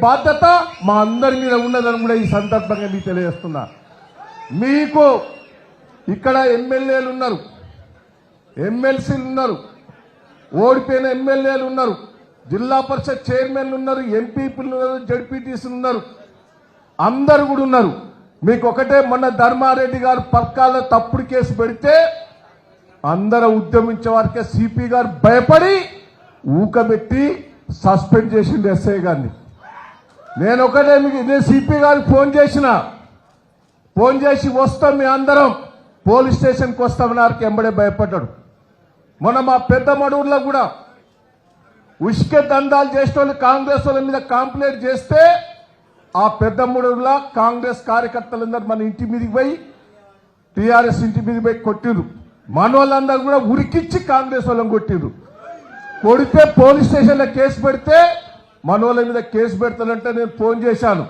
బాధ్యత మా అందరి మీద ఉన్నదని కూడా ఈ సందర్భంగా మీకు తెలియజేస్తున్నా. మీకు ఇక్కడ ఎమ్మెల్యేలు ఉన్నారు. ఎమ్మెల్సీలు ఉన్నారు. ఓడిపోయిన ఎమ్మెల్యేలు ఉన్నారు. జిల్లా పరిషత్ చైర్మన్లు ఉన్నారు. ఎంపీపీలు ఉన్నారు. జడ్పీటీసీలు ఉన్నారు. అందరు కూడా ఉన్నారు. మీకు ఒకటే మొన్న ధర్మారెడ్డి గారు పక్కాల తప్పుడు కేసు పెడితే అందరూ ఉద్యమించే వారికే సిపి గారు భయపడి ఊకబెట్టి సస్పెండ్ చేసిండు ఎస్ఐ గారిని. నేను ఒకటే మీకు నేను సిపి గారికి ఫోన్ చేసిన. ఫోన్ చేసి వస్తాం మీ అందరం. పోలీస్ స్టేషన్కి వస్తామన్నారు ఎంబడే భయపడ్డాడు. మొన్న మా పెద్ద మడుగుల్లో కూడా ఉష్క దందాలు చేసిన వాళ్ళు కాంగ్రెస్ వాళ్ళ మీద కంప్లైంట్ చేస్తే ఆ పెద్ద మడుగులో కాంగ్రెస్ కార్యకర్తలందరూ మన ఇంటి మీదకి పోయి టీఆర్ఎస్ ఇంటి మీద పోయి కొట్టిరు మన వాళ్ళందరూ కూడా ఉరికిచ్చి కాంగ్రెస్ వాళ్ళని కొట్టిరు కొడితే పోలీస్ స్టేషన్లో కేసు పెడితే మనోళ్ళ మీద కేసు పెడతానంటే నేను ఫోన్ చేశాను.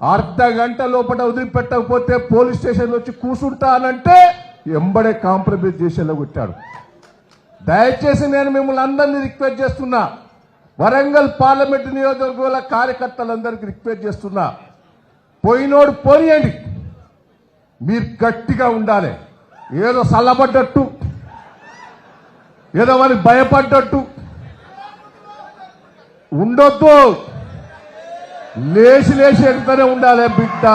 అర్ధ గంట లోపల వదిలిపెట్టకపోతే పోలీస్ స్టేషన్లో వచ్చి కూర్చుంటానంటే ఎంబడే కాంప్రమైజ్ చేసేలా కొట్టాడు దయచేసి నేను మిమ్మల్ని అందరినీ రిక్వెస్ట్ చేస్తున్నా. వరంగల్ పార్లమెంటు నియోజకవర్గాల కార్యకర్తలందరికీ రిక్వెస్ట్ చేస్తున్నా. పోయినోడు పోనీయండి. మీరు గట్టిగా ఉండాలి. ఏదో చల్లబడ్డట్టు ఏదో వారికి భయపడ్డట్టు. ఉండొద్దు. లేచి లేచి ఎడుతూనే ఉండాలి బిడ్డ.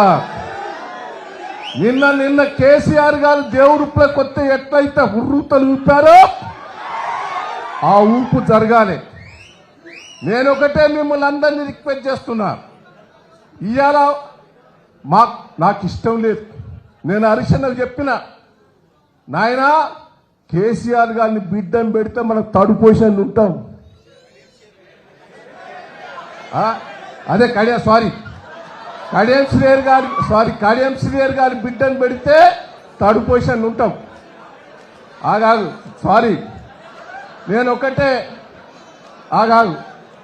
నిన్న నిన్న కేసీఆర్ గారు దేవుడుప్పుల కొత్త ఎట్లయితే హుర్రూతలు ఊపారో ఆ ఊపు జరగాలి. నేను ఒకటే మిమ్మల్ని అందరినీ రిక్వెస్ట్ చేస్తున్నా. ఇవాళ మా నాకు ఇష్టం లేదు. నేను హరిశన్నకు చెప్పిన నాయనా కేసీఆర్ గారిని బిడ్డం పెడితే మనం థర్డ్ పొజిషన్ ఉంటాం అదే కడియా సారీ కడియం శ్రీయర్ గారి సారీ కడియం శ్రీయర్ గారి బిడ్డను పెడితే థర్డ్ పొజిషన్ ఉంటాం. ఆగాగు సారీ నేను ఒకటే ఆగాగు.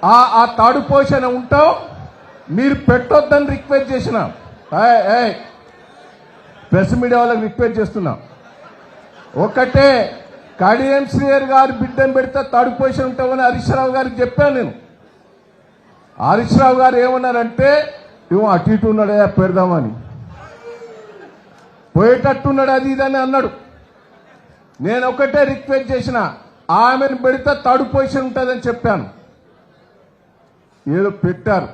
ఆ ఆ థర్డ్ పొజిషన్ ఉంటాం మీరు పెట్టొద్దని రిక్వెస్ట్ చేసిన. ప్రెస్ మీడియా వాళ్ళకి రిక్వెస్ట్ చేస్తున్నాం. ఒకటే కడియం శ్రీయర్ గారి బిడ్డను పెడితే థర్డ్ పొజిషన్ ఉంటామని హరీష్ రావు గారికి చెప్పాను నేను. హరీష్ రావు గారు ఏమన్నారంటే ఏమో అటు ఇటు ఉన్నాడే పెడదామని పోయేటట్టున్నాడు అది ఇది అని అన్నాడు. నేను ఒకటే రిక్వెస్ట్ చేసిన ఆమెను పెడితే థర్డ్ పొజిషన్ ఉంటుందని చెప్పాను. ఏదో పెట్టారు.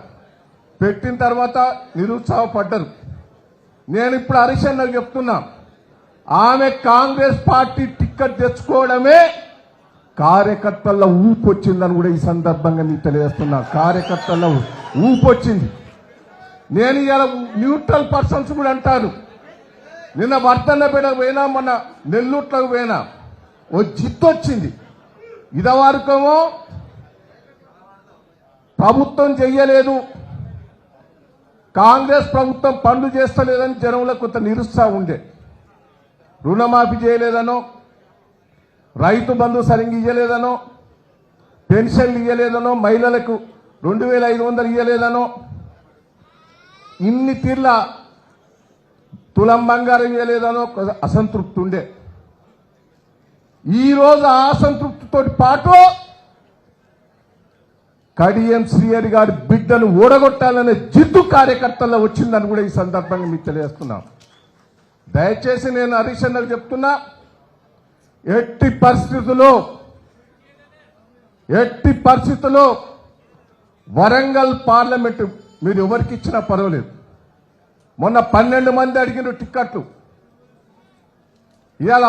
పెట్టిన తర్వాత నిరుత్సాహపడ్డరు. నేను ఇప్పుడు హరీష్ అన్నకు చెప్తున్నా ఆమె కాంగ్రెస్ పార్టీ టిక్కెట్ తెచ్చుకోవడమే కార్యకర్తల్లో ఊపు వచ్చిందని కూడా ఈ సందర్భంగా మీకు తెలియజేస్తున్నా. కార్యకర్తల్లో ఊపు వచ్చింది నేను ఇలా న్యూట్రల్ పర్సన్స్ కూడా అంటాను. నిన్న వర్ధన్నపేట పోయినా మొన్న నెల్లూట్లకు పోయినా ఓ జిత్తు వచ్చింది ఇదివరకేమో ప్రభుత్వం చెయ్యలేదు. కాంగ్రెస్ ప్రభుత్వం పనులు చేస్తలేదని జనంలో కొంత నిరుత్సాహం ఉండే. రుణమాఫీ చేయలేదనో రైతు బంధు సరిగ్గా ఇయ్యలేదనో పెన్షన్లు ఇయ్యలేదనో మహిళలకు రెండు వేల ఐదు వందలు ఇయ్యలేదనో ఇన్ని తీర్ల తులం బంగారం ఇయ్యలేదనో అసంతృప్తి ఉండే. ఈరోజు ఆ అసంతృప్తితో పాటు కడియం శ్రీహరి గారి బిడ్డను ఓడగొట్టాలనే జిద్దు కార్యకర్తల్లో వచ్చిందని కూడా ఈ సందర్భంగా మీకు తెలియజేస్తున్నాం. దయచేసి నేను హరీష్ అన్నకు చెప్తున్నా ఎట్టి పరిస్థితుల్లో ఎట్టి పరిస్థితుల్లో వరంగల్ పార్లమెంటు మీరు ఎవరికి ఇచ్చినా పర్వాలేదు. మొన్న పన్నెండు మంది అడిగిన టిక్కెట్లు. ఇవాళ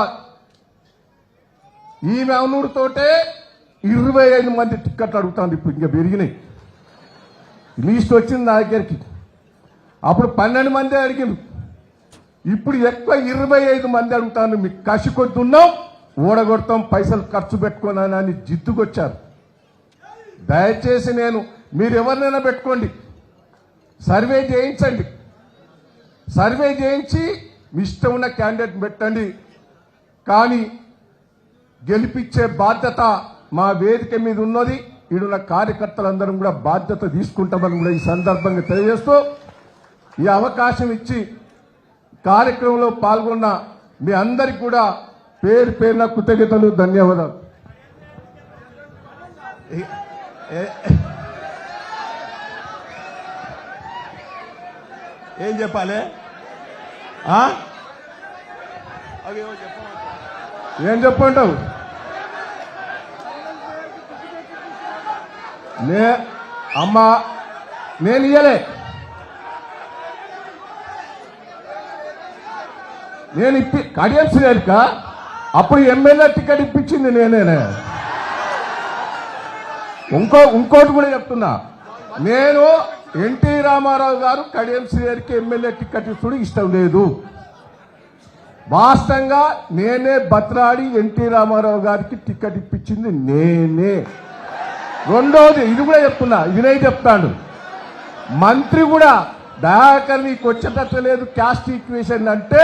ఈమె అవునుడితోటే ఇరవై ఐదు మంది టిక్కెట్లు అడుగుతాను ఇప్పుడు ఇంకా పెరిగినాయి. లీస్ట్ వచ్చింది నా దగ్గరికి. అప్పుడు పన్నెండు మంది అడిగింది ఇప్పుడు ఎక్కువ ఇరవై ఐదు మంది అడుగుతాను మీకు కసి కొద్ది ఉన్నాం ఊడగొడతాం పైసలు ఖర్చు పెట్టుకున్నానని అని జిద్దుకొచ్చారు. దయచేసి నేను మీరు ఎవరినైనా పెట్టుకోండి. సర్వే చేయించండి. సర్వే చేయించి మీ ఇష్టం ఉన్న క్యాండిడేట్ పెట్టండి. కానీ గెలిపించే బాధ్యత మా వేదిక మీద ఉన్నది. ఈడున్న కార్యకర్తలందరం కూడా బాధ్యత తీసుకుంటామని కూడా ఈ సందర్భంగా తెలియజేస్తూ ఈ అవకాశం ఇచ్చి కార్యక్రమంలో పాల్గొన్న మీ అందరికి కూడా పేరు పేరున కృతజ్ఞతలు ధన్యవాదాలు. ఏం చెప్పాలి? ఆ? ఏం చెప్పంటావు నే అమ్మా నేను ఇయ్యలే. నేను ఇప్పి కడియం శ్రేణిక అప్పుడు ఎమ్మెల్యే టికెట్ ఇప్పించింది నేనేనే. ఇంకో ఇంకోటి కూడా చెప్తున్నా. నేను ఎన్టీ రామారావు గారు కడియం శ్రీగారికి ఎమ్మెల్యే టికెట్ ఇస్తుడు ఇష్టం లేదు. వాస్తవంగా నేనే బత్రాడి ఎన్టీ రామారావు గారికి టికెట్ ఇప్పించింది నేనే. రెండోది ఇది కూడా చెప్తున్నా వినయ్ చెప్తాడు మంత్రి కూడా దయాకర్ నీకు వచ్చేటట్లేదు క్యాస్ట్ ఈక్వేషన్ అంటే